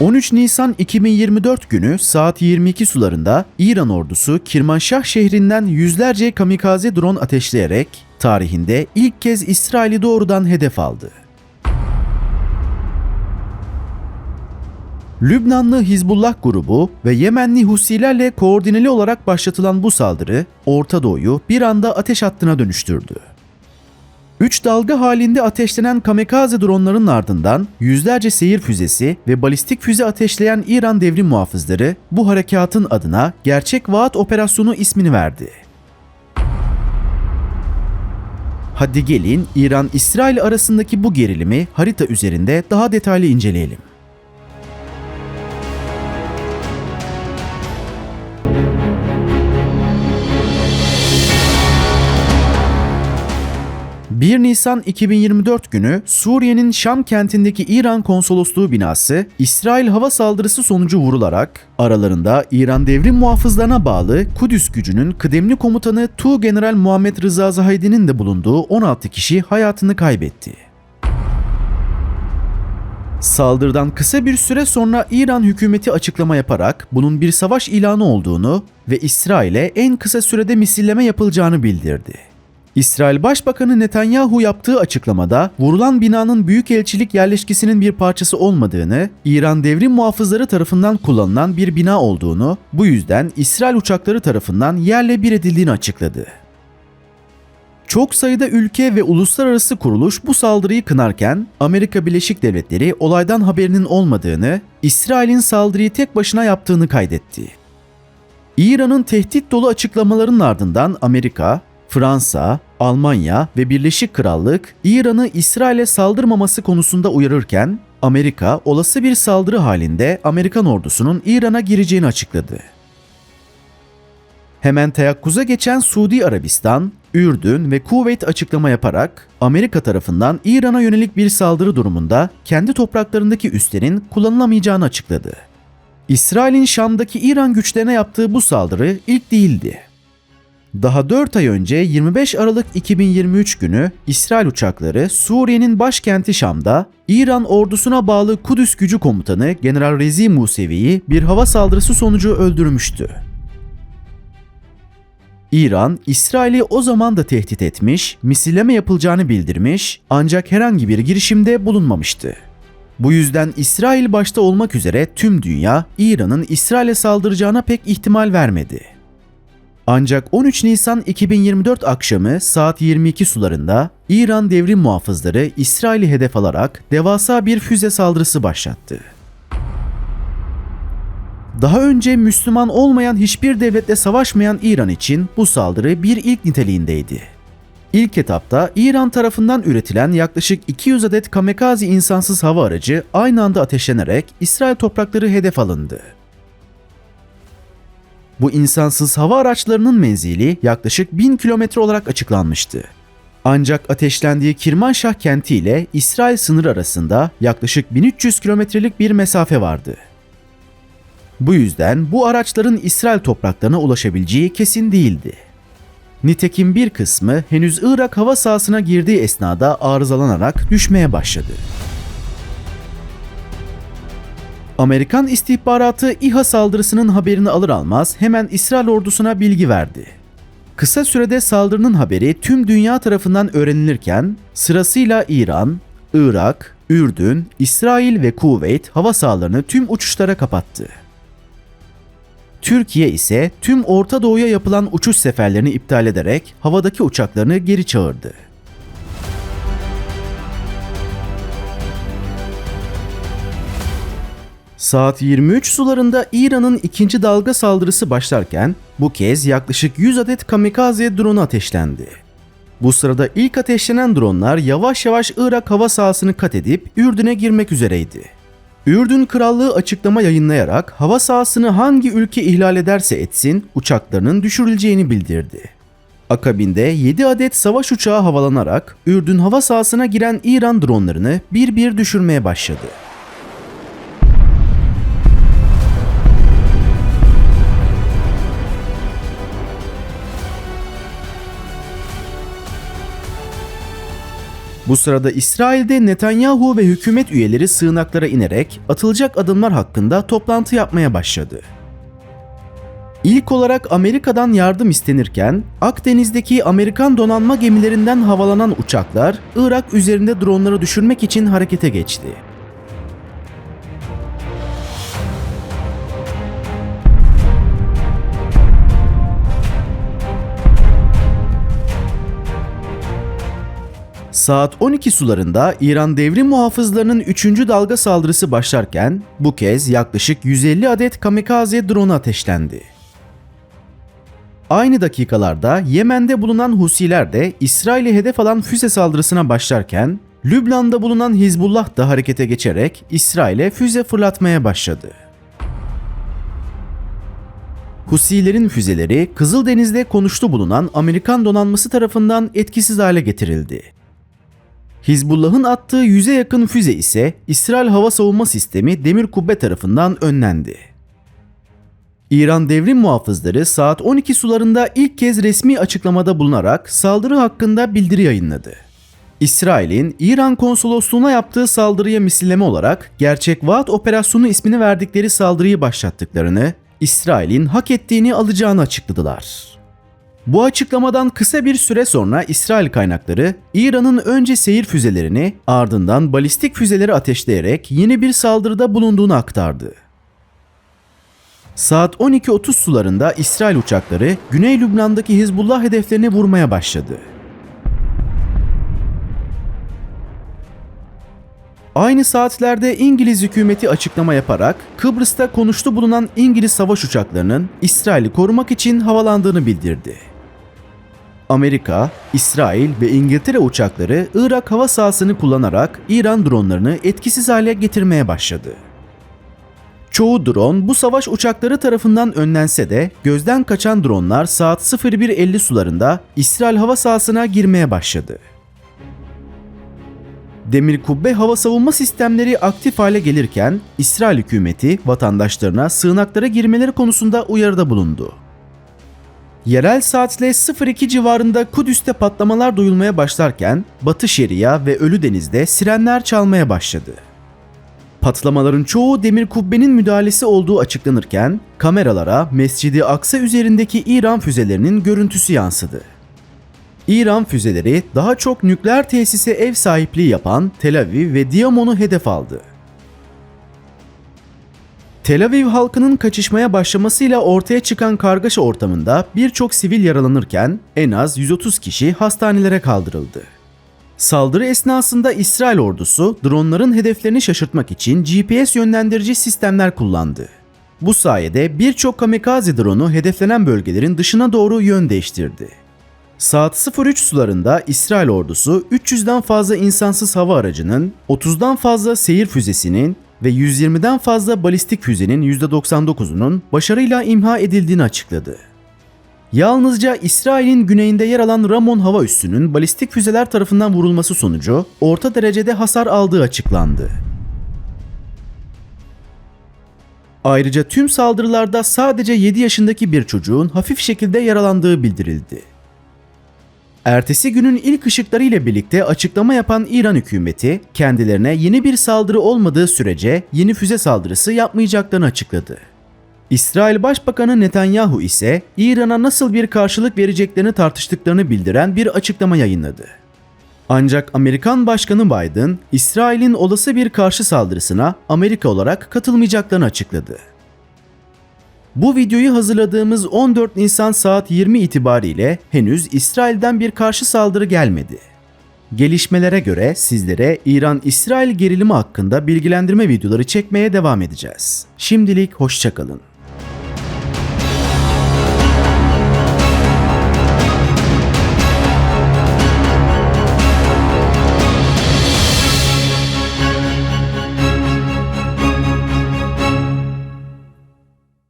13 Nisan 2024 günü saat 22 sularında İran ordusu Kirmanşah şehrinden yüzlerce kamikaze drone ateşleyerek tarihinde ilk kez İsrail'i doğrudan hedef aldı. Lübnanlı Hizbullah grubu ve Yemenli Husilerle koordineli olarak başlatılan bu saldırı Orta Doğu'yu bir anda ateş hattına dönüştürdü. Üç dalga halinde ateşlenen kamikaze dronların ardından yüzlerce seyir füzesi ve balistik füze ateşleyen İran devrim muhafızları bu harekatın adına Gerçek Vaat Operasyonu ismini verdi. Hadi gelin İran-İsrail arasındaki bu gerilimi harita üzerinde daha detaylı inceleyelim. 1 Nisan 2024 günü Suriye'nin Şam kentindeki İran konsolosluğu binası İsrail hava saldırısı sonucu vurularak aralarında İran devrim muhafızlarına bağlı Kudüs gücünün kıdemli komutanı Tu General Muhammed Rıza Zahidi'nin de bulunduğu 16 kişi hayatını kaybetti. Saldırıdan kısa bir süre sonra İran hükümeti açıklama yaparak bunun bir savaş ilanı olduğunu ve İsrail'e en kısa sürede misilleme yapılacağını bildirdi. İsrail Başbakanı Netanyahu yaptığı açıklamada vurulan binanın büyükelçilik yerleşkesinin bir parçası olmadığını, İran devrim muhafızları tarafından kullanılan bir bina olduğunu, bu yüzden İsrail uçakları tarafından yerle bir edildiğini açıkladı. Çok sayıda ülke ve uluslararası kuruluş bu saldırıyı kınarken Amerika Birleşik Devletleri olaydan haberinin olmadığını, İsrail'in saldırıyı tek başına yaptığını kaydetti. İran'ın tehdit dolu açıklamalarının ardından Amerika, Fransa, Almanya ve Birleşik Krallık İran'ı İsrail'e saldırmaması konusunda uyarırken Amerika olası bir saldırı halinde Amerikan ordusunun İran'a gireceğini açıkladı. Hemen teyakkuza geçen Suudi Arabistan, Ürdün ve Kuveyt açıklama yaparak Amerika tarafından İran'a yönelik bir saldırı durumunda kendi topraklarındaki üslerin kullanılamayacağını açıkladı. İsrail'in Şam'daki İran güçlerine yaptığı bu saldırı ilk değildi. Daha 4 ay önce 25 Aralık 2023 günü İsrail uçakları Suriye'nin başkenti Şam'da İran ordusuna bağlı Kudüs gücü komutanı General Rezi Musevi'yi bir hava saldırısı sonucu öldürmüştü. İran, İsrail'i o zaman da tehdit etmiş, misilleme yapılacağını bildirmiş ancak herhangi bir girişimde bulunmamıştı. Bu yüzden İsrail başta olmak üzere tüm dünya İran'ın İsrail'e saldıracağına pek ihtimal vermedi. Ancak 13 Nisan 2024 akşamı saat 22 sularında İran devrim muhafızları İsrail'i hedef alarak devasa bir füze saldırısı başlattı. Daha önce Müslüman olmayan hiçbir devletle savaşmayan İran için bu saldırı bir ilk niteliğindeydi. İlk etapta İran tarafından üretilen yaklaşık 200 adet kamikaze insansız hava aracı aynı anda ateşlenerek İsrail toprakları hedef alındı. Bu insansız hava araçlarının menzili yaklaşık 1000 kilometre olarak açıklanmıştı. Ancak ateşlendiği Kirmanşah kenti ile İsrail sınırı arasında yaklaşık 1300 kilometrelik bir mesafe vardı. Bu yüzden bu araçların İsrail topraklarına ulaşabileceği kesin değildi. Nitekim bir kısmı henüz Irak hava sahasına girdiği esnada arızalanarak düşmeye başladı. Amerikan istihbaratı İHA saldırısının haberini alır almaz hemen İsrail ordusuna bilgi verdi. Kısa sürede saldırının haberi tüm dünya tarafından öğrenilirken sırasıyla İran, Irak, Ürdün, İsrail ve Kuveyt hava sahalarını tüm uçuşlara kapattı. Türkiye ise tüm Orta Doğu'ya yapılan uçuş seferlerini iptal ederek havadaki uçaklarını geri çağırdı. Saat 23 sularında İran'ın ikinci dalga saldırısı başlarken bu kez yaklaşık 100 adet kamikaze drone ateşlendi. Bu sırada ilk ateşlenen dronlar yavaş yavaş Irak hava sahasını kat edip Ürdün'e girmek üzereydi. Ürdün Krallığı açıklama yayınlayarak hava sahasını hangi ülke ihlal ederse etsin uçaklarının düşürüleceğini bildirdi. Akabinde 7 adet savaş uçağı havalanarak Ürdün hava sahasına giren İran dronlarını bir bir düşürmeye başladı. Bu sırada İsrail'de Netanyahu ve hükümet üyeleri sığınaklara inerek atılacak adımlar hakkında toplantı yapmaya başladı. İlk olarak Amerika'dan yardım istenirken Akdeniz'deki Amerikan donanma gemilerinden havalanan uçaklar Irak üzerinde dronları düşürmek için harekete geçti. Saat 12 sularında İran devrim muhafızlarının 3. dalga saldırısı başlarken bu kez yaklaşık 150 adet kamikaze drone ateşlendi. Aynı dakikalarda Yemen'de bulunan Husiler de İsrail'i hedef alan füze saldırısına başlarken Lübnan'da bulunan Hizbullah da harekete geçerek İsrail'e füze fırlatmaya başladı. Husilerin füzeleri Kızıldeniz'de konuştu bulunan Amerikan donanması tarafından etkisiz hale getirildi. Hizbullah'ın attığı yüze yakın füze ise İsrail Hava Savunma Sistemi Demir Kubbe tarafından önlendi. İran devrim muhafızları saat 12 sularında ilk kez resmi açıklamada bulunarak saldırı hakkında bildiri yayınladı. İsrail'in İran konsolosluğuna yaptığı saldırıya misilleme olarak Gerçek Vaat Operasyonu ismini verdikleri saldırıyı başlattıklarını, İsrail'in hak ettiğini alacağını açıkladılar. Bu açıklamadan kısa bir süre sonra İsrail kaynakları İran'ın önce seyir füzelerini ardından balistik füzeleri ateşleyerek yeni bir saldırıda bulunduğunu aktardı. Saat 12.30 sularında İsrail uçakları Güney Lübnan'daki Hizbullah hedeflerini vurmaya başladı. Aynı saatlerde İngiliz hükümeti açıklama yaparak Kıbrıs'ta konuştu bulunan İngiliz savaş uçaklarının İsrail'i korumak için havalandığını bildirdi. Amerika, İsrail ve İngiltere uçakları Irak hava sahasını kullanarak İran dronlarını etkisiz hale getirmeye başladı. Çoğu drone bu savaş uçakları tarafından önlense de gözden kaçan dronlar saat 01.50 sularında İsrail hava sahasına girmeye başladı. Demir kubbe hava savunma sistemleri aktif hale gelirken İsrail hükümeti vatandaşlarına sığınaklara girmeleri konusunda uyarıda bulundu. Yerel saatle 02 civarında Kudüs'te patlamalar duyulmaya başlarken Batı Şeria ve Ölüdeniz'de sirenler çalmaya başladı. Patlamaların çoğu demir kubbenin müdahalesi olduğu açıklanırken kameralara Mescidi Aksa üzerindeki İran füzelerinin görüntüsü yansıdı. İran füzeleri daha çok nükleer tesise ev sahipliği yapan Tel Aviv ve Diyamon'u hedef aldı. Tel Aviv halkının kaçışmaya başlamasıyla ortaya çıkan kargaşa ortamında birçok sivil yaralanırken en az 130 kişi hastanelere kaldırıldı. Saldırı esnasında İsrail ordusu dronların hedeflerini şaşırtmak için GPS yönlendirici sistemler kullandı. Bu sayede birçok kamikaze drone'u hedeflenen bölgelerin dışına doğru yön değiştirdi. Saat 03 sularında İsrail ordusu 300'den fazla insansız hava aracının, 30'dan fazla seyir füzesinin ve 120'den fazla balistik füzenin %99'unun başarıyla imha edildiğini açıkladı. Yalnızca İsrail'in güneyinde yer alan Ramon hava üssünün balistik füzeler tarafından vurulması sonucu orta derecede hasar aldığı açıklandı. Ayrıca tüm saldırılarda sadece 7 yaşındaki bir çocuğun hafif şekilde yaralandığı bildirildi. Ertesi günün ilk ışıkları ile birlikte açıklama yapan İran hükümeti kendilerine yeni bir saldırı olmadığı sürece yeni füze saldırısı yapmayacaklarını açıkladı. İsrail Başbakanı Netanyahu ise İran'a nasıl bir karşılık vereceklerini tartıştıklarını bildiren bir açıklama yayınladı. Ancak Amerikan Başkanı Biden, İsrail'in olası bir karşı saldırısına Amerika olarak katılmayacaklarını açıkladı. Bu videoyu hazırladığımız 14 Nisan saat 20 itibariyle henüz İsrail'den bir karşı saldırı gelmedi. Gelişmelere göre sizlere İran-İsrail gerilimi hakkında bilgilendirme videoları çekmeye devam edeceğiz. Şimdilik hoşçakalın.